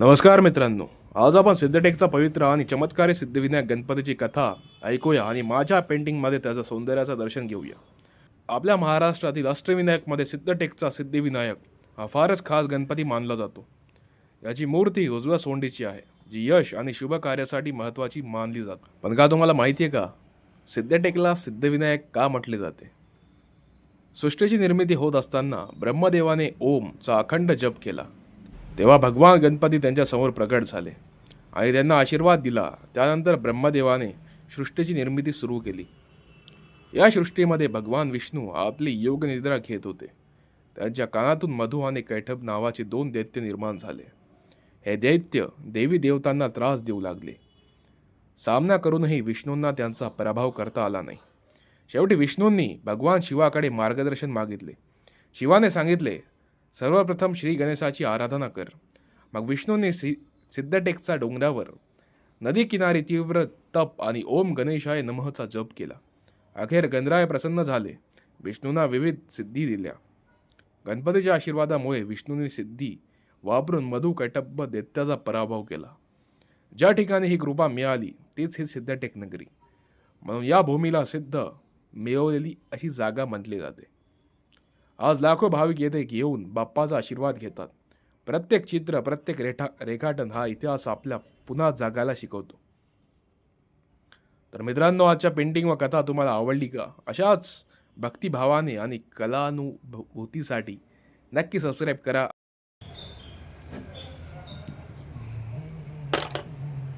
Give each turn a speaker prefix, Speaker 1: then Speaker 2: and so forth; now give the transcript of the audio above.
Speaker 1: नमस्कार मित्रांनो. आज आपण सिद्धटेकचा पवित्र आणि चमत्कारी सिद्धिविनायक गणपतीची कथा ऐकूया आणि माझ्या पेंटिंगमध्ये त्याचं सौंदर्याचं दर्शन घेऊया. आपल्या महाराष्ट्रातील अष्टविनायकमध्ये सिद्धटेकचा सिद्धिविनायक हा फारच खास गणपती मानला जातो. याची मूर्ती उजव्या सोंडीची आहे जी यश आणि शुभ कार्यासाठी महत्त्वाची मानली जाते. पण का तुम्हाला माहिती आहे का? सिद्धटेकला सिद्धविनायक का म्हटले जाते? सृष्टीची निर्मिती होत असताना ब्रह्मदेवाने ओमचा अखंड जप केला. तेव्हा भगवान गणपती त्यांच्यासमोर प्रकट झाले आणि त्यांना आशीर्वाद दिला. त्यानंतर ब्रह्मदेवाने सृष्टीची निर्मिती सुरू केली. या सृष्टीमध्ये भगवान विष्णू आपली योगनिद्रा घेत होते. त्यांच्या कानातून मधु आणि कैठब नावाचे दोन दैत्य निर्माण झाले. हे दैत्य देवी देवतांना त्रास देऊ लागले. सामना करूनही विष्णूंना त्यांचा पराभव करता आला नाही. शेवटी विष्णूंनी भगवान शिवाकडे मार्गदर्शन मागितले. शिवाने सांगितले सर्वप्रथम श्री गणेशाची आराधना कर. मग विष्णूने श्री सिद्धटेकचा डोंगरावर नदी किनारी तीव्र तप आणि ओम गणेशाय नमःचा जप केला. अखेर गणराय प्रसन्न झाले. विष्णूंना विविध सिद्धी दिल्या. गणपतीच्या आशीर्वादामुळे विष्णूने सिद्धी वापरून मधु कैटब्ब दैत्याचा पराभव केला. ज्या ठिकाणी ही कृपा मिळाली तीच ही सिद्धटेक नगरी. म्हणून या भूमीला सिद्ध मिळवलेली अशी जागा म्हटली जाते. आज लाखो भाविक येथे येऊन बाप्पाचा आशीर्वाद घेतात. प्रत्येक चित्र प्रत्येक रेठा रेखाटन हा इतिहास आपल्या पुन्हा जागायला शिकवतो. तर मित्रांनो आजच्या पेंटिंग व कथा तुम्हाला आवडली का? अशाच भक्तिभावाने आणि कलानुभूतीसाठी नक्की सबस्क्राईब करा.